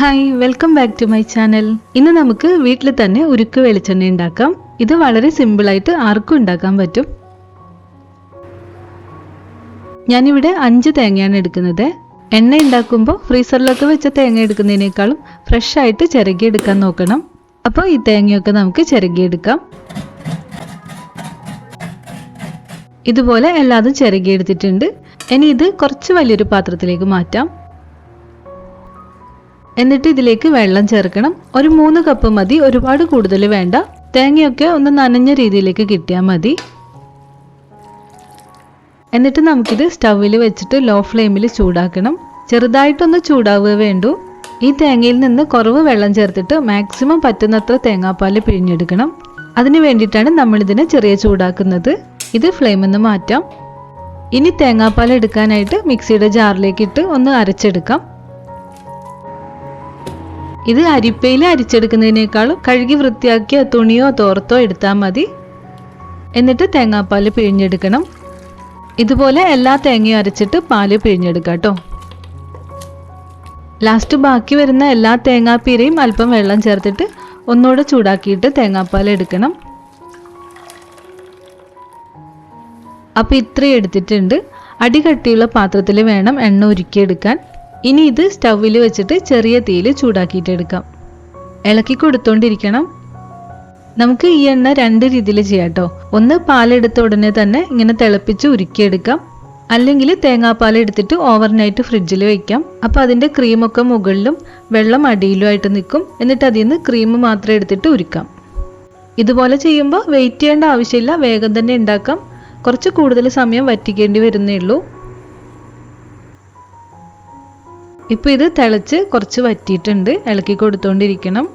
Hi welcome back to my channel ഇന്ന് നമുക്ക് വീട്ടിൽ തന്നെ ഉരുക്ക് വെളിച്ചെണ്ണ ഉണ്ടാക്കാം. ഇത് വളരെ സിമ്പിളായിട്ട് ആർക്കും ഉണ്ടാക്കാൻ പറ്റും. ഞാനിവിടെ അഞ്ച് തേങ്ങയാണ് എടുക്കുന്നത്. എണ്ണ ഉണ്ടാക്കുമ്പോൾ ഫ്രീസറിലൊക്കെ വെച്ച തേങ്ങ എടുക്കുന്നതിനേക്കാളും ഫ്രഷ് ആയിട്ട് ചിരകി എടുക്കാൻ നോക്കണം. അപ്പോൾ ഈ തേങ്ങയൊക്കെ നമുക്ക് ചിരകിയെടുക്കാം. ഇതുപോലെ എല്ലാതും ചിരകിയെടുത്തിട്ടുണ്ട്. ഇനി ഇത് കുറച്ച് വലിയൊരു പാത്രത്തിലേക്ക് മാറ്റാം. എന്നിട്ട് ഇതിലേക്ക് വെള്ളം ചേർക്കണം. ഒരു മൂന്ന് കപ്പ് മതി. ഒരുപാട് കൂടുതൽ വേണ്ട. തേങ്ങയൊക്കെ ഒന്ന് നനഞ്ഞ രീതിയിലേക്ക് കിട്ടിയാൽ മതി. എന്നിട്ട് നമുക്കിത് സ്റ്റൗവിൽ വെച്ചിട്ട് ലോ ഫ്ലെയിമിൽ ചൂടാക്കണം. ചെറുതായിട്ടൊന്ന് ചൂടാവുക വേണ്ടു. ഈ തേങ്ങയിൽ നിന്ന് കുറവ് വെള്ളം ചേർത്തിട്ട് മാക്സിമം പറ്റുന്നത്ര തേങ്ങാപ്പാൽ പിഴിഞ്ഞെടുക്കണം. അതിന് വേണ്ടിയിട്ടാണ് നമ്മളിതിനെ ചെറിയ ചൂടാക്കുന്നത്. ഇത് ഫ്ലെയിമിൽ നിന്ന് മാറ്റാം. ഇനി തേങ്ങാപ്പാൽ എടുക്കാനായിട്ട് മിക്സിയുടെ ജാറിലേക്ക് ഇട്ട് ഒന്ന് അരച്ചെടുക്കാം. ഇത് അരിപ്പയിൽ അരിച്ചെടുക്കുന്നതിനേക്കാളും കഴുകി വൃത്തിയാക്കിയ തുണിയോ തോർത്തോ എടുത്താൽ മതി. എന്നിട്ട് തേങ്ങാപ്പാൽ പിഴിഞ്ഞെടുക്കണം. ഇതുപോലെ എല്ലാ തേങ്ങയും അരച്ചിട്ട് പാൽ പിഴിഞ്ഞെടുക്കാം കേട്ടോ. ലാസ്റ്റ് ബാക്കി വരുന്ന എല്ലാ തേങ്ങാപ്പീരയും അല്പം വെള്ളം ചേർത്തിട്ട് ഒന്നുകൂടെ ചൂടാക്കിയിട്ട് തേങ്ങാപ്പാൽ എടുക്കണം. അപ്പോൾ ഇത്രയും എടുത്തിട്ടുണ്ട്. അടികട്ടിയുള്ള പാത്രത്തിൽ വേണം എണ്ണ ഉരുക്കിയെടുക്കാൻ. ഇനി ഇത് സ്റ്റൗവിൽ വെച്ചിട്ട് ചെറിയ തീയിൽ ചൂടാക്കിയിട്ട് എടുക്കാം ഇളക്കി കൊടുത്തോണ്ടിരിക്കണം. നമുക്ക് ഈ എണ്ണ രണ്ട് രീതിയിൽ ചെയ്യാം കേട്ടോ ഒന്ന് പാലെടുത്ത ഉടനെ തന്നെ ഇങ്ങനെ തിളപ്പിച്ച് ഉരുക്കിയെടുക്കാം. അല്ലെങ്കിൽ തേങ്ങാപ്പാൽ എടുത്തിട്ട് ഓവർനൈറ്റ് ഫ്രിഡ്ജിൽ വെക്കാം. അപ്പോൾ അതിന്റെ ക്രീമൊക്കെ മുകളിലും വെള്ളം അടിയിലുമായിട്ട് നിൽക്കും. എന്നിട്ട് അതിൽ നിന്ന് ക്രീം മാത്രം എടുത്തിട്ട് ഉരുക്കാം. ഇതുപോലെ ചെയ്യുമ്പോൾ വെയിറ്റ് ചെയ്യേണ്ട ആവശ്യമില്ല. വേഗം തന്നെ ഉണ്ടാക്കാം. കുറച്ച് കൂടുതൽ സമയം വറ്റിക്കേണ്ടി വരുന്നേ ഉള്ളൂ. ഇപ്പോൾ ഇത് തിളച്ച് കുറച്ച് വറ്റിയിട്ടുണ്ട്. ഇളക്കി കൊടുത്തുകൊണ്ടിരിക്കണം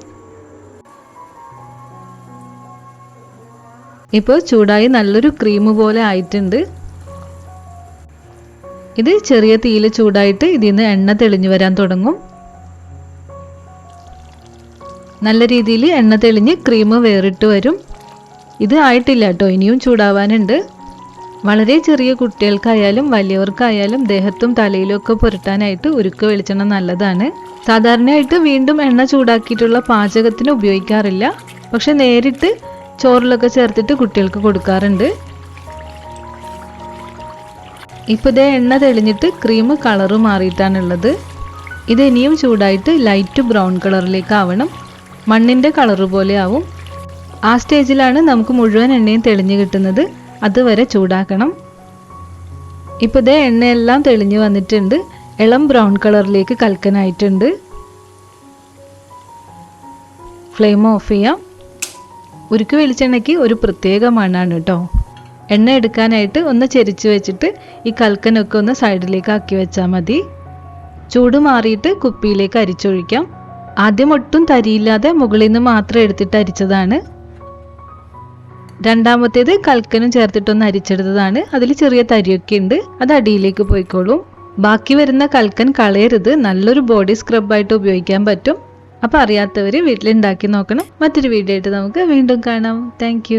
ഇപ്പോൾ ചൂടായി നല്ലൊരു ക്രീം പോലെ ആയിട്ടുണ്ട്. ഇത് ചെറിയ തീയിൽ ചൂടായിട്ട് ഇതിൽ നിന്ന് എണ്ണ തെളിഞ്ഞു വരാൻ തുടങ്ങും. നല്ല രീതിയിൽ എണ്ണ തെളിഞ്ഞ് ക്രീം വേറിട്ട് വരും. ഇത് ആയിട്ടില്ല കേട്ടോ ഇനിയും ചൂടാവാനുണ്ട്. വളരെ ചെറിയ കുട്ടികൾക്കായാലും വലിയവർക്കായാലും ദേഹത്തും തലയിലും ഒക്കെ പുരട്ടാനായിട്ട് ഉരുക്ക് വെളിച്ചെണ്ണ നല്ലതാണ്. സാധാരണയായിട്ട് വീണ്ടും എണ്ണ ചൂടാക്കിയിട്ടുള്ള പാചകത്തിന് ഉപയോഗിക്കാറില്ല. പക്ഷെ നേരിട്ട് ചോറിലൊക്കെ ചേർത്തിട്ട് കുട്ടികൾക്ക് കൊടുക്കാറുണ്ട്. ഇപ്പോൾ ഇതേ എണ്ണ തെളിഞ്ഞിട്ട് ക്രീം കളറ് മാറിയിട്ടാണുള്ളത്. ഇത് ഇനിയും ചൂടായിട്ട് ലൈറ്റ് ബ്രൗൺ കളറിലേക്ക് ആവണം മണ്ണിന്റെ കളറ് പോലെ ആവും. ആ സ്റ്റേജിലാണ് നമുക്ക് മുഴുവൻ എണ്ണയും തെളിഞ്ഞു കിട്ടുന്നത്. അതുവരെ ചൂടാക്കണം. ഇപ്പോൾ ഇതേ എണ്ണയെല്ലാം തെളിഞ്ഞു വന്നിട്ടുണ്ട്. ഇളം ബ്രൗൺ കളറിലേക്ക് കൽക്കനായിട്ടുണ്ട്. ഫ്ലെയിം ഓഫ് ചെയ്യാം. ഉരുക്ക് വെളിച്ചെണ്ണയ്ക്ക് ഒരു പ്രത്യേക മണ്ണാണ് കേട്ടോ എണ്ണ എടുക്കാനായിട്ട് ഒന്ന് ചെരിച്ച് വെച്ചിട്ട് ഈ കൽക്കനൊക്കെ ഒന്ന് സൈഡിലേക്ക് ആക്കി വെച്ചാൽ മതി. ചൂട് മാറിയിട്ട് കുപ്പിയിലേക്ക് അരിച്ചൊഴിക്കാം. ആദ്യം ഒട്ടും തരിയില്ലാതെ മുകളിൽ നിന്ന് മാത്രം എടുത്തിട്ട് അരിച്ചതാണ്. രണ്ടാമത്തേത് കൽക്കനും ചേർത്തിട്ടൊന്ന് അരിച്ചെടുത്തതാണ്. അതിൽ ചെറിയ തരിയൊക്കെ ഉണ്ട്. അത് അടിയിലേക്ക് പോയിക്കോളും. ബാക്കി വരുന്ന കൽക്കൻ കളയരുത്. നല്ലൊരു ബോഡി സ്ക്രബായിട്ട് ഉപയോഗിക്കാൻ പറ്റും. അപ്പോൾ അറിയാത്തവർ വീട്ടിലുണ്ടാക്കി നോക്കണം. മറ്റൊരു വീഡിയോ ആയിട്ട് നമുക്ക് വീണ്ടും കാണാം. താങ്ക്